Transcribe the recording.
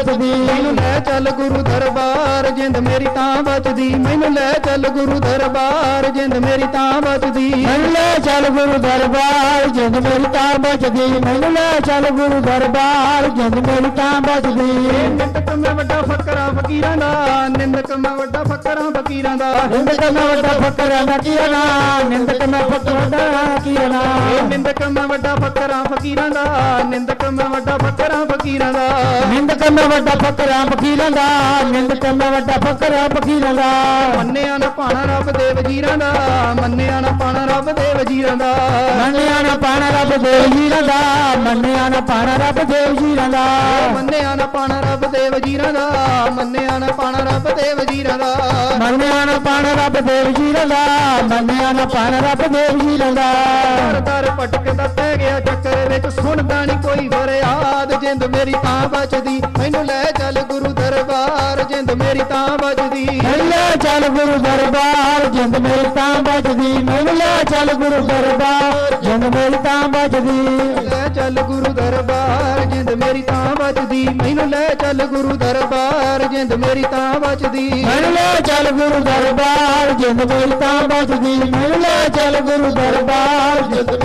ਬਚਦੀ। ਮੈਨੂੰ ਲੈ ਚੱਲ ਗੁਰੂ ਦਰਬਾਰ ਜਿੰਦ ਮੇਰੀ ਤਾਂ ਬਚਦੀ। ਮੈਨੂੰ ਲੈ ਚੱਲ ਗੁਰੂ ਦਰਬਾਰ ਜਿੰਦ ਮੇਰੀ ਤਾਂ ਬਚਦੀ। ਮੈਨੂੰ ਲੈ ਚੱਲ ਗੁਰੂ ਦਰਬਾਰ ਜਿੰਦ ਮੇਰੀ ਤਾਂ ਬਚਦੀ। ਮੈਨੂੰ ਲੈ ਚੱਲ ਗੁਰੂ ਦਰਬਾਰ ਜਿੰਦ ਮੇਰੀ ਤਾਂ ਬਚਦੀ। ਨਿੰਦਕ ਮੈਂ ਵੱਡਾ ਫਕਰਾ ਫਕੀਰਾਂ ਦਾ। ਨਿੰਦਕ ਮੈਂ ਵੱਡਾ ਫਕਰਾਂ ਫਕੀਰਾਂ ਦਾ। ਨਿੰਦਕ ਮੈਂ ਵੱਡਾ ਫਕਰਾਂ ਦਾ। ਕੀ ਨਾ ਨਿੰਦਕ ਮੈਂ ਫਕਰਾਂ ਦਾ ਨਿੰਦਕ ਮੈਂ ਵੱਡਾ ਫਕਰਾਂ ਫਕੀਰਾਂ ਦਾ। ਨਿੰਦਕ ਮੈਂ ਵੱਡਾ ਫਕਰਾਂ ਫਕੀਰਾਂ ਦਾ। ਨਿੰਦਕ ਮੈਂ ਵੱਡਾ ਫਕਰਾਂ ਫਕੀਰਾਂ ਦਾ ਨਿੰਦਕ ਮੈਂ ਵੱਡਾ ਫਕਰਾਂ ਫਕੀਰਾਂ ਦਾ। ਮੰਨਿਆ ਨਾ ਪਾਣਾ ਰੱਬ ਦੇ ਵਜੀਰਾਂ ਦਾ ਮੰਨਿਆ ਨਾ ਪਾਣਾ ਰੱਬ ਦੇ ਵਜੀਰਾਂ ਦਾ। ਮੰਨਿਆ ਨਾ ਪਾਣਾ ਰੱਬ ਦੇਵ ਜੀਰਾਂ ਦਾ ਮੰਨਿਆ ਨਾ ਪਾਣਾ ਰੱਬ ਦੇਵ ਜੀਰਾਂ ਦਾ। ਮੰਨਿਆ ਨਾ ਪਾਣਾ ਰੱਬ ਦੇ ਵਜੀਰਾਂ ਦਾ ਮੰਨਿਆ ਨਾ ਪਾਣਾ ਰੱਬ ਦੇ ਵਜੀਰਾਂ ਦਾ। ਮੰਨਿਆ ਨਾ ਪਾਣਾ ਰੱਬ ਦੇਵ ਜੀਰਾਂ ਦਾ ਮੰਨਿਆ ਨਾ ਪਾਣਾ ਰੱਬ ਦੇਵ ਜੀਰਾਂ ਦਾ। ਦਰ ਦਰ ਭਟਕਦਾ ਪੈ ਗਿਆ ਚੱਕਰ ਵਿੱਚ ਸੁਣਦਾ ਜਿੰਦ ਮੇਰੀ ਤਾਂ ਬਚਦੀ ਮੈਨੂੰ ਲੈ ਚੱਲ ਗੁਰੂ ਦਰਬਾਰ ਜਿੰਦ ਮੇਰੀ ਤਾਂ ਬਚਦੀ ਮੈਨੂੰ ਲੈ ਚੱਲ ਗੁਰੂ ਦਰਬਾਰ ਜਿੰਦ ਮੇਰੀ ਤਾਂ ਬਚਦੀ ਮੈਨੂੰ ਲੈ ਚੱਲ ਗੁਰੂ ਦਰਬਾਰ ਜਿੰਦ ਮੇਰੀ ਤਾਂ ਬਚਦੀ ਲੈ ਚੱਲ ਗੁਰੂ ਦਰਬਾਰ ਜਿੰਦ ਮੇਰੀ ਤਾਂ ਬਚਦੀ ਮੈਨੂੰ ਲੈ ਚੱਲ ਗੁਰੂ ਦਰਬਾਰ ਜਿੰਦ ਮੇਰੀ ਤਾਂ ਬਚਦੀ ਮੈਨੂੰ ਲੈ ਚੱਲ ਗੁਰੂ ਦਰਬਾਰ ਜਿੰਦ ਮੇਰੀ ਤਾਂ ਬਚਦੀ ਮੈਨੂੰ ਲੈ ਚੱਲ ਗੁਰੂ ਦਰਬਾਰ ਜਿੰਦ